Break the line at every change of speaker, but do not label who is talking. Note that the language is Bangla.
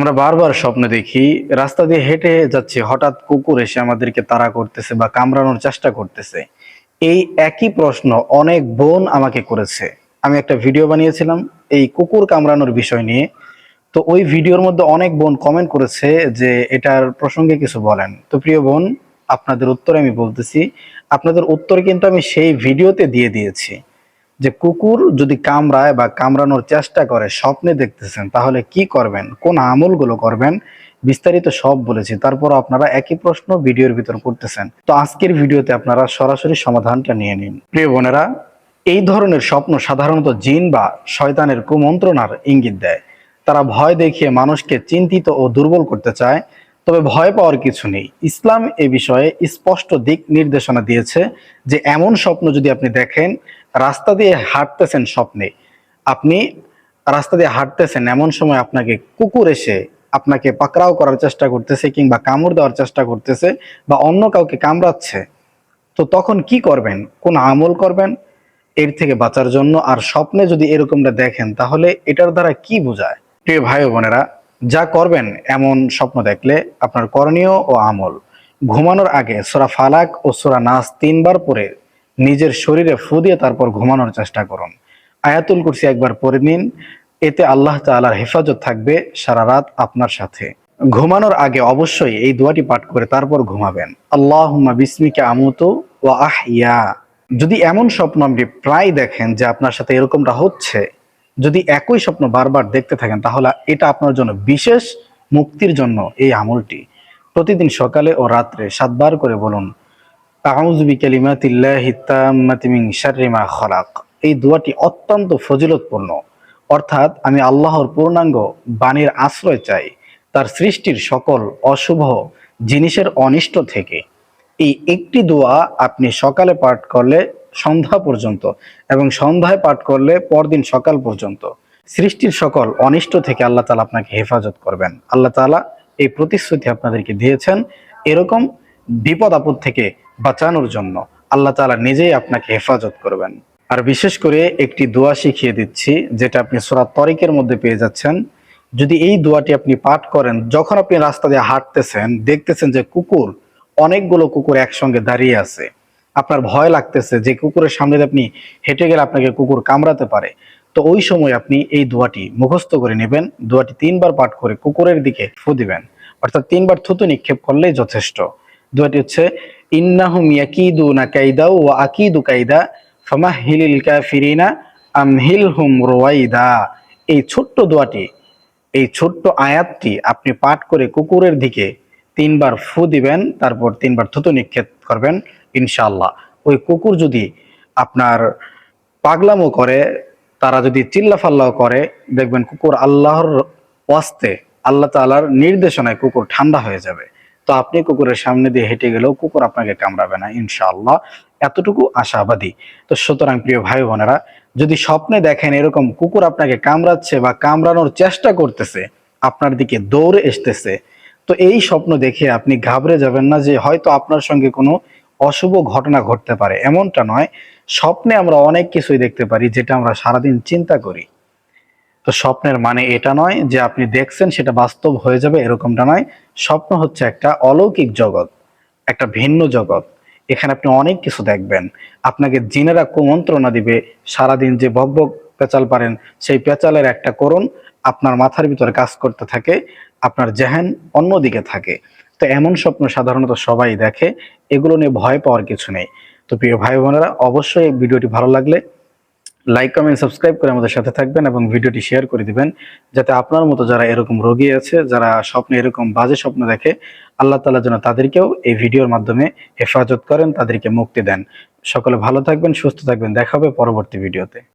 আমরা বারবার স্বপ্ন দেখি, রাস্তা দিয়ে হেঁটে যাচ্ছি, হঠাৎ কুকুর এসে আমাদেরকে তাড়া করতেছে বা কামড়ানোর চেষ্টা করতেছে। এই একই প্রশ্ন অনেক বোন আমাকে করেছে। আমি একটা ভিডিও বানিয়েছিলাম এই কুকুর কামড়ানোর বিষয় নিয়ে। তো ওই ভিডিওর মধ্যে অনেক বোন কমেন্ট করেছে যে এটার প্রসঙ্গে কিছু বলেন। তো প্রিয় বোন, আপনাদের উত্তরে আমি বলতেছি, আপনাদের উত্তর কিন্তু আমি সেই ভিডিওতে দিয়ে দিয়েছি। যে কুকুর যদি কামড়ায় বা কামড়ানোর চেষ্টা করে স্বপ্নে দেখতেছেন, তাহলে কি করবেন? কোন আমলগুলো করবেন? বিস্তারিত সব বলেছি। তারপর আপনারা একই প্রশ্ন ভিডিওর ভিতর করতেছেন। তো আজকের ভিডিওতে আপনারা সরাসরি সমাধানটা নিয়ে নিন। প্রিয় বোনেরা, এই ধরনের স্বপ্ন সাধারণত জিন বা শয়তানের কুমন্ত্রণার ইঙ্গিত দেয়। তারা ভয় দেখিয়ে মানুষকে চিন্তিত ও দুর্বল করতে চায়। তবে ভয় পাওয়ার কিছু নেই। ইসলাম এ বিষয়ে স্পষ্ট দিক নির্দেশনা দিয়েছে যে, এমন স্বপ্ন যদি আপনি দেখেন, রাস্তা দিয়ে হাঁটতেছেন স্বপ্নে, আপনি রাস্তা দিয়ে হাঁটতেছেন, এমন সময় আপনাকে কুকুর এসে আপনাকে পাকড়াও করার চেষ্টা করতেছে কিংবা কামড় দেওয়ার চেষ্টা করতেছে বা অন্য কাউকে কামড়াচ্ছে, তো তখন কি করবেন? কোন আমল করবেন? এর থেকে বাঁচার জন্য আর স্বপ্নে যদি এরকমটা দেখেন, তাহলে এটার দ্বারা কি বোঝায়? প্রিয় ভাই বোনেরা যা করবেন এমন স্বপ্ন দেখলে আপনার করণীয় ও আমল। ঘুমানোর আগে সোরা ফালাক ও সোরা নাস তিনবার পরে নিজের শরীরে ফু দিয়ে তারপর ঘুমানোর চেষ্টা করুন। আয়াতুল কুরসি একবার পড়ে নিন, এতে আল্লাহ তাআলার হেফাজত থাকবে সারা রাত আপনার সাথে। ঘুমানোর আগে অবশ্যই এই দোয়াটি পাঠ করে তারপর ঘুমাবেন। আল্লাহুম্মা বিসমিকা আমুতু আহ ইয়া যদি এমন স্বপ্ন আপনি প্রায় দেখেন যে আপনার সাথে এরকমটা হচ্ছে যদি একই স্বপ্ন বারবার দেখতে থাকেন, তাহলে এটা আপনার জন্য বিশেষ মুক্তির জন্য এই আমলটি। প্রতিদিন সকালে ও রাত্রে সাতবার করে বলুন এই দোয়াটি অত্যন্ত ফজিলতপূর্ণ। অর্থাৎ আমি আল্লাহর পূর্ণাঙ্গ বাণীর আশ্রয় চাই তার সৃষ্টির সকল অশুভ জিনিসের অনিষ্ট থেকে। এই একটি দোয়া আপনি সকালে পাঠ করলে সন্ধ্যা পর্যন্ত এবং সন্ধ্যায় পাঠ করলে পরদিন সকাল পর্যন্ত। সৃষ্টির সকল অনিষ্ট থেকে আল্লাহ তালা আপনাকে হেফাজত করবেন। আল্লাহ তালা এই প্রতিশ্রুতি আপনাদেরকে দিয়েছেন এরকম বিপদ আপদ থেকে বাঁচানোর জন্য। আল্লাহ তালা নিজেই আপনাকে হেফাজত করবেন। আর বিশেষ করে একটি দোয়া শিখিয়ে দিচ্ছি, যেটা আপনি সোরা তরিকের মধ্যে পেয়ে যাচ্ছেন। যদি এই দোয়াটি আপনি পাঠ করেন, যখন আপনি রাস্তা দিয়ে হাঁটতেছেন, দেখতেছেন যে কুকুর, অনেকগুলো কুকুর একসঙ্গে দাঁড়িয়ে আছে। আপনার ভয় লাগতেছে যে কুকুরের সামনে আপনি হেঁটে গেলে আপনাকে কুকুর কামড়াতে পারে। তো ওই সময় আপনি এই দোয়াটি মুখস্থ করে নেবেন। দোয়াটি তিনবার পাঠ করে কুকুরের দিকে ফু দিবেন। অর্থাৎ তিনবার থুতু নিক্ষেপ করলেই যথেষ্ট। দোয়াটি হচ্ছে, ইন্নাহুম ইয়াকিদুনা কাইদা ওয়া আকিদু কাইদা ফামাহিলিল কাফিরিনা আমহিলহুম রুয়াইদা এই ছোট্ট দোয়াটি, এই ছোট্ট আয়াতটি আপনি পাঠ করে কুকুরের দিকে তিনবার ফু দিবেন, তারপর তিনবার থুতু নিক্ষেপ করবেন। ইনশাআল্লাহ। ওই কুকুর যদি আপনার পাগলামো করে, তারা যদি চিল্লাফাল্লাও করে, দেখবেন কুকুর আল্লাহর ওয়াস্তে, আল্লাহ তাআলার নির্দেশনায় কুকুর ঠান্ডা হয়ে যাবে। তো আপনি কুকুরের সামনে দিয়ে হেঁটে গেলেও কুকুর আপনাকে কামড়াবে না, ইনশাআল্লাহ। এতটুকু আশাবাদী। তো সুতরাং প্রিয় ভাই বোনেরা, যদি স্বপ্নে দেখেন এরকম কুকুর আপনাকে কামড়াচ্ছে বা কামড়ানোর চেষ্টা করতেছে, আপনার দিকে দৌড়ে আসতেছে তো এই স্বপ্ন দেখে আপনি ঘাবড়ে যাবেন না যে হয়তো আপনার সঙ্গে কোনো অশুভ ঘটনা ঘটতে পারে। এমনটা নয়, স্বপ্নে আমরা অনেক কিছুই দেখতে পারি যেটা আমরা সারাদিন চিন্তা করি। তো স্বপ্নের মানে এটা নয় যে আপনি দেখছেন সেটা বাস্তব হয়ে যাবে এরকমটা নয়। স্বপ্ন হচ্ছে একটা অলৌকিক জগৎ, একটা ভিন্ন জগৎ। এখানে আপনি অনেক কিছু দেখবেন। আপনাকে জিনেরা কুমন্ত্রণা দিবে, সারাদিন যে বকবক পেঁচাল পারেন, সেই পেঁচালের একটা করুন আপনার মাথার ভিতরে কাজ করতে থাকে, আপনার জেহেন অন্যদিকে থাকে। তো এমন স্বপ্ন সাধারণত সবাই দেখে, এগুলো নিয়ে ভয় পাওয়ার কিছু নেই। তো প্রিয় ভাই বোনেরা, অবশ্যই ভিডিওটি ভালো লাগলে লাইক কমেন্ট সাবস্ক্রাইব করে আমাদের সাথে থাকবেন এবং ভিডিওটি শেয়ার করে দিবেন, যাতে আপনার মতো যারা এরকম রোগী আছে, যারা স্বপ্নে এরকম বাজে স্বপ্ন দেখে, আল্লাহ তালা যেন তাদেরকেও এই ভিডিওর মাধ্যমে হেফাজত করেন, তাদেরকে মুক্তি দেন। সকলে ভালো থাকবেন, সুস্থ থাকবেন। দেখা হবে পরবর্তী ভিডিওতে।